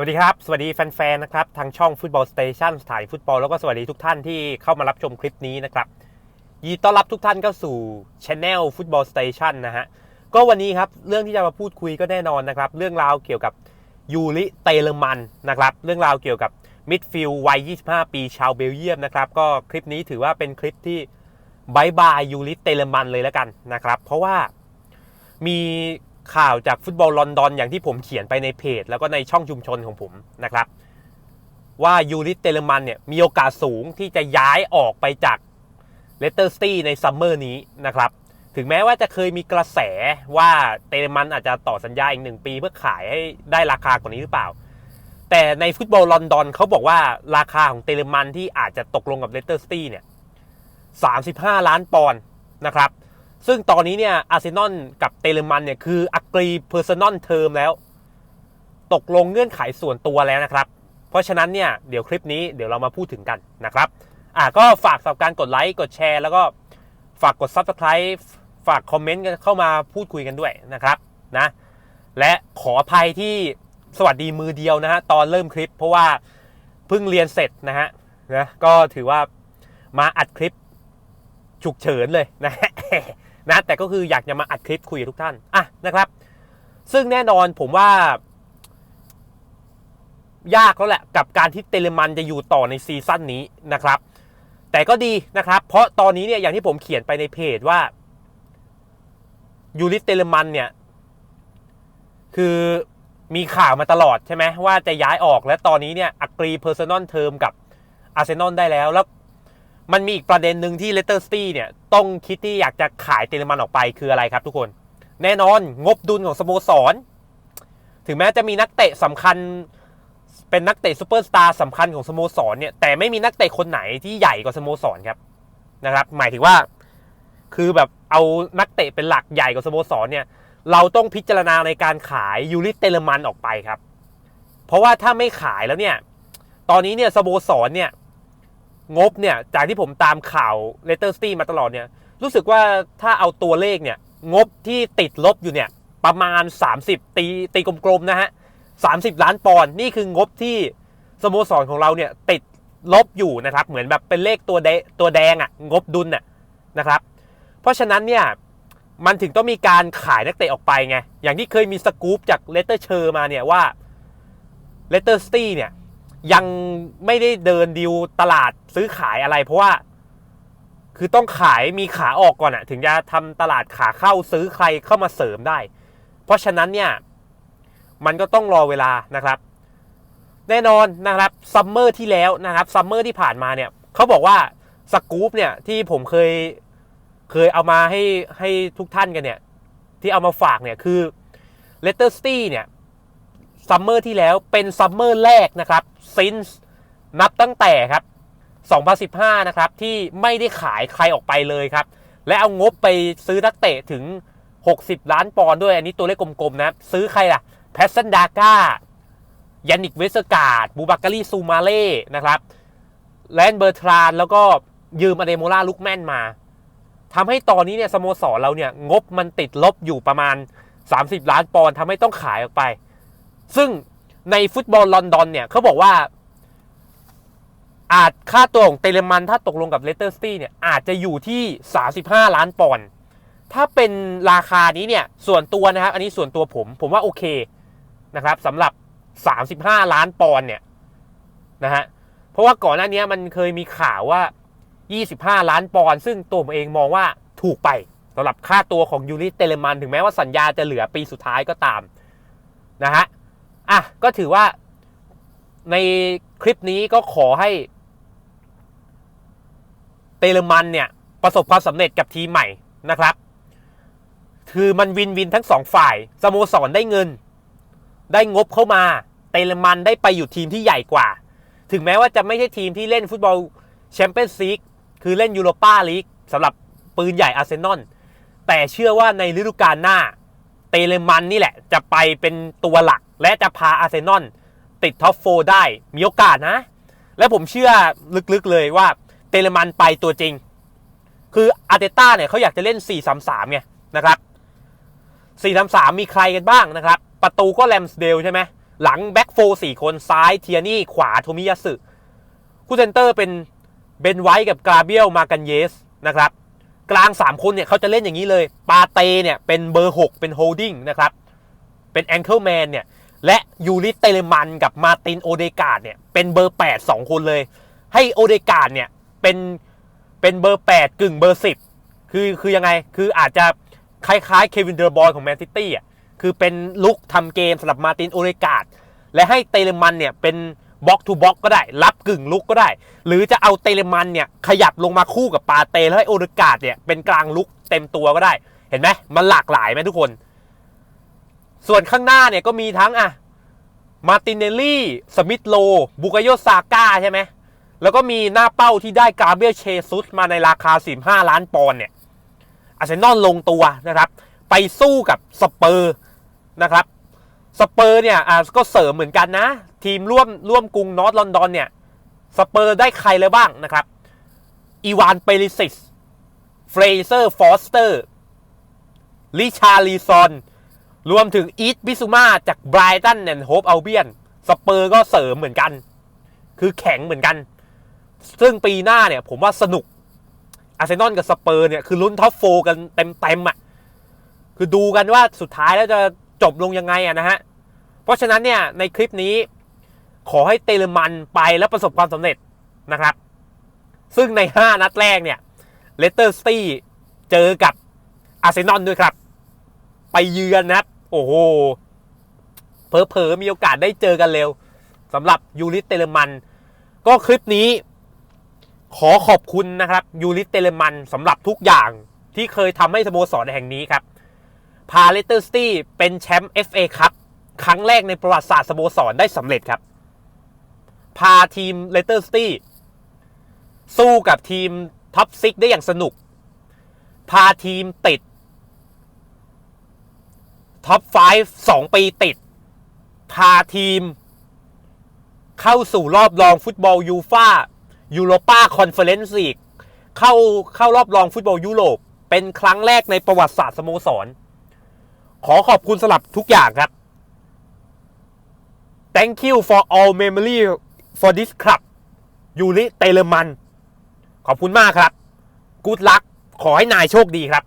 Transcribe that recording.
สวัสดีครับ สวัสดีแฟนๆนะครับทางช่องฟุตบอลสเตชันสถานฟุตบอลแล้วก็สวัสดีทุกท่านที่เข้ามารับชมคลิปนี้นะครับยินดีต้อนรับทุกท่านเข้าสู่ช anel ฟุตบอลสเตชันนะฮะก็วันนี้ครับเรื่องที่จะมาพูดคุยก็แน่นอนนะครับเรื่องราวเกี่ยวกับยูริเตเลมันนะครับเรื่องราวเกี่ยวกับมิดฟิลด์วัย 25 ปีชาวเบลเยียมนะครับก็คลิปนี้ถือว่าเป็นคลิปที่บายบายยูริเตเลมันเลยแล้วกันนะครับเพราะว่ามี ข่าวจากฟุตบอลลอนดอนอย่างที่ผมเขียนไปในเพจ แล้วก็ในช่องชุมชนของผมนะครับ ว่ายูริเตเลมันเนี่ยมีโอกาสสูงที่จะย้ายออกไปจากเลสเตอร์สตี้ในซัมเมอร์นี้นะครับ ถึงแม้ว่าจะเคยมีกระแสว่าเตเลมันอาจจะต่อสัญญาอีกหนึ่งปีเพื่อขายให้ได้ราคากว่านี้หรือเปล่า แต่ในฟุตบอลลอนดอนเขาบอกว่าราคาของเตเลมันที่อาจจะตกลงกับเลสเตอร์สตี้เนี่ย35 ล้านปอนด์นะครับ ซึ่งตอนนี้เนี่ยอาร์เซนอลกับเตเลมันเนี่ยคืออักรีเพอร์ซนอลเทอมแล้ว ตกลงเงื่อนไขส่วนตัวแล้วนะครับ เพราะฉะนั้นเนี่ยเดี๋ยวคลิปนี้เดี๋ยวเรามาพูดถึงกันนะครับอ่าก็ฝากสำหรับการกดไลค์กดแชร์ แล้วก็ฝากกด Subscribe ฝากคอมเมนต์กันเข้ามาพูดคุยกันด้วยนะครับนะและขออภัยที่สวัสดีมือเดียวนะฮะตอนเริ่มคลิป เพราะว่าเพิ่งเรียนเสร็จนะฮะนะก็ถือว่ามาอัดคลิปฉุกเฉินเลยนะ นะแต่ก็คืออยากจะมาอัดคลิปคุยกับทุกท่านอะนะครับ ซึ่งแน่นอนผมว่า ยากแล้วแหละ กับการที่เตเลมันจะอยู่ต่อในซีซั่นนี้นะครับ แต่ก็ดีนะครับ เพราะตอนนี้เนี่ยอย่างที่ผมเขียนไปในเพจว่ายูริสเตเลมันเนี่ยคือมีข่าวมาตลอดใช่ไหมว่าจะย้ายออกและตอนนี้เนี่ยอักรีเพอร์ซนอลเทอมกับอาร์เซนอลได้แล้ว แล้ว มันมีอีกประเด็นหนึ่งที่เลสเตอร์สตี้เนี่ยต้องคิดที่อยากจะขายเตเลมันออกไปคืออะไรครับทุกคน แน่นอนงบดุลของสโมสร ถึงแม้จะมีนักเตะสำคัญ เป็นนักเตะซูเปอร์สตาร์สำคัญของสโมสรเนี่ยแต่ไม่มีนักเตะคนไหนที่ใหญ่กว่าสโมสรครับนะครับ หมายถึงว่า คือแบบเอานักเตะเป็นหลักใหญ่กว่าสโมสรเนี่ยเราต้องพิจารณาในการขายยูริเตเลมันออกไปครับ เพราะว่าถ้าไม่ขายแล้วเนี่ย ตอนนี้เนี่ยสโมสรเนี่ย งบเนี่ยจากที่ผมตามข่าวเลสเตอร์สตี้มาตลอดเนี่ยรู้สึกว่าถ้าเอาตัวเลขเนี่ยงบที่ติดลบอยู่เนี่ยประมาณ 30 ตีตีกลมๆนะฮะ30 ล้านปอนด์นี่คืองบที่สโมสรของเราเนี่ยติดลบอยู่นะครับ เหมือนแบบเป็นเลขตัวแดตัวแดงอะ่ะงบดุลน่ะนะครับ เพราะฉะนั้นเนี่ยมันถึงต้องมีการขายนักเตะออกไปไง อย่างที่เคยมีสกู๊ปจากเลสเตอร์เชอร์มาเนี่ยว่าเลสเตอร์สตี้เนี่ย ยังไม่ได้เดินดิวตลาดซื้อขายอะไร เพราะว่า คือต้องขายมีขาออกก่อนอะถึงจะทำตลาดขาเข้าซื้อใครเข้ามาเสริมได้ เพราะฉะนั้นเนี่ย มันก็ต้องรอเวลานะครับ แน่นอนนะครับซัมเมอร์ที่แล้วนะครับซัมเมอร์ที่ผ่านมาเนี่ยเขาบอกว่าสกู๊ปเนี่ยที่ผมเคยเคยเอามาให้ให้ทุกท่านกันเนี่ย ที่เอามาฝากเนี่ยคือเลสเตอร์สตีเนี่ย ซัมเมอร์ที่แล้วเป็นซัมเมอร์แรกนะครับซินส์นับตั้งแต่ครับ 2015 นะครับ ที่ไม่ได้ขายใครออกไปเลยครับ และเอางบไปซื้อนักเตะถึง 60 ล้านปอนด์ด้วย อันนี้ตัวเลขกลมๆนะ ซื้อใครล่ะแพสซันดาก้ายานิกเวสการ์ดบูบักการีซูมาเล่นะครับแลนเบอร์ทรานแล้วก็ยืมอเดโมล่าลุกแมนมาทำให้ตอนนี้เนี่ยสโมสรเราเนี่ยงบมันติดลบอยู่ประมาณ 30 ล้านปอนด์ทำให้ต้องขายออกไป ซึ่งในฟุตบอลลอนดอนเนี่ยเขาบอกว่า อาจค่าตัวของเตเลมันถ้าตกลงกับเลสเตอร์สตี้เนี่ยอาจจะอยู่ที่ 35 ล้านปอนด์ถ้าเป็นราคานี้เนี่ยส่วนตัวนะครับ อันนี้ส่วนตัวผมผมว่าโอเคนะครับสำหรับ 35 ล้านปอนด์เนี่ยนะฮะเพราะว่าก่อนหน้านี้มันเคยมีข่าวว่า 25 ล้านปอนด์ซึ่งตัวผมเองมองว่าถูกไปสำหรับค่าตัวของยูริเตเลมัน ถึงแม้ว่าสัญญาจะเหลือปีสุดท้ายก็ตามนะฮะ อะก็ถือว่าในคลิปนี้ก็ขอให้เตเลมันเนี่ยประสบความสำเร็จกับทีมใหม่นะครับ คือมันวินวินทั้งสองฝ่ายสโมสรได้เงิน ได้งบเข้ามา เตเลมันได้ไปอยู่ทีมที่ใหญ่กว่า ถึงแม้ว่าจะไม่ใช่ทีมที่เล่นฟุตบอลแชมเปี้ยนส์ลีกคือเล่นยูโรปาลีกสำหรับปืนใหญ่อาร์เซนอลแต่เชื่อว่าในฤดูกาลหน้า เตเลมันนี่แหละจะไปเป็นตัวหลัก และจะพาอาร์เซนอลติดท็อปโฟได้มีโอกาสนะ และผมเชื่อลึกๆเลยว่าเตเลมันไปตัวจริง คืออาร์เตต้าเนี่ยเขาอยากจะเล่น 4-3-3ไงนะครับ4-3-3 มีใครกันบ้างนะครับ ประตูก็แลมสเดลใช่ไหมหลังแบ็กโฟสี่คนซ้ายเทียนี่ขวาโทมิยาสึคู่เซนเตอร์เป็นเบนไวท์กับกราเบียลมากันเยสนะครับกลาง 3 คนเนี่ยเขาจะเล่นอย่างนี้เลย ปาเตเนี่ยเป็นเบอร์ 6 เป็นโฮลดิ้งนะครับ เป็นแองเกิลแมนเนี่ย และยูริเตเลมันกับมาตินโอเดกาดเนี่ยเป็นเบอร์ 8 2 คนเลย ให้โอเดกาดเนี่ยเป็นเป็นเบอร์ 8 กึ่งเบอร์ 10 คือคือยังไงคืออาจจะคล้ายๆเควินเดอร์บอยของแมนซิตี้อะคือเป็นลุกทำเกมสำหรับมาตินโอเดกาดและให้เตเลมันเนี่ยเป็นบล็อกทูบล็อกก็ได้ รับกึ่งลุกก็ได้ หรือจะเอาเตเลมันเนี่ยขยับลงมาคู่กับปาเตแล้วให้โอเดกาดเนี่ยเป็นกลางลุกเต็มตัวก็ได้ เห็นไหมมันหลากหลายไหมทุกคน ส่วนข้างหน้าเนี่ยก็มีทั้งอะมาตินเนลลี่สมิธโลบุกโยซาก้าใช่ไหมแล้วก็มีหน้าเป้าที่ได้กาเบรียเชซุสมาในราคา 15 ล้านปอนด์เนี่ยอาร์เซนอลลงตัวนะครับ ไปสู้กับสเปอร์นะครับสเปอร์เนี่ยอะก็เสริมเหมือนกันนะ ทีมร่วมร่วมกรุงนอร์ทลอนดอนเนี่ยสเปอร์ได้ใครเลยบ้างนะครับอีวานเปริซิสเฟรเซอร์ฟอสเตอร์ลิชาลีซอน รวมถึงอีทบิซูมาจากไบรตันแอนด์โฮปเอัลเบียนสเปอร์ก็เสริมเหมือนกัน คือแข็งเหมือนกัน ซึ่งปีหน้าเนี่ยผมว่าสนุกอาร์เซนอลกับสเปอร์เนี่ยคือลุ้นท็อปโฟกันเต็มๆอะคือดูกันว่าสุดท้ายแล้วจะจบลงยังไงอะนะฮะ เพราะฉะนั้นเนี่ยในคลิปนี้ขอให้เตเลมันไปแล้วประสบความสำเร็จนะครับ ซึ่งใน 5 นัดแรกเนี่ยเลสเตอร์สตี้เจอกับอาร์เซนอลด้วยครับ ไปเยือนนะครับ โอ้โหเพอเพอๆมีโอกาสได้เจอกันเร็วสำหรับยูริสเตเลมัน ก็คลิปนี้ ขอขอบคุณนะครับยูริสเตเลมันสำหรับทุกอย่างที่เคยทำให้สโมสรแห่งนี้ครับ พาเลสเตอร์สตี้เป็นแชมป์ FA ครับครั้งแรกในประวัติศาสตร์สโมสรได้สำเร็จครับ พาทีมเลสเตอร์สตี้สู้กับทีมท็อปซิกได้อย่างสนุก พาทีมติด ท็อป 5 2 ปีติด พาทีม เข้าสู่รอบรองฟุตบอลยูฟายูโรปาคอนเฟอเรนซ์ลีกเข้าเข้ารอบรองฟุตบอลยุโรป เป็นครั้งแรกในประวัติศาสตร์สโมสร ขอขอบคุณสำหรับทุกอย่างครับ Thank you for all memory for this club ยูริเตเลมัน ขอบคุณมากครับ Good luck ขอให้นายโชคดีครับ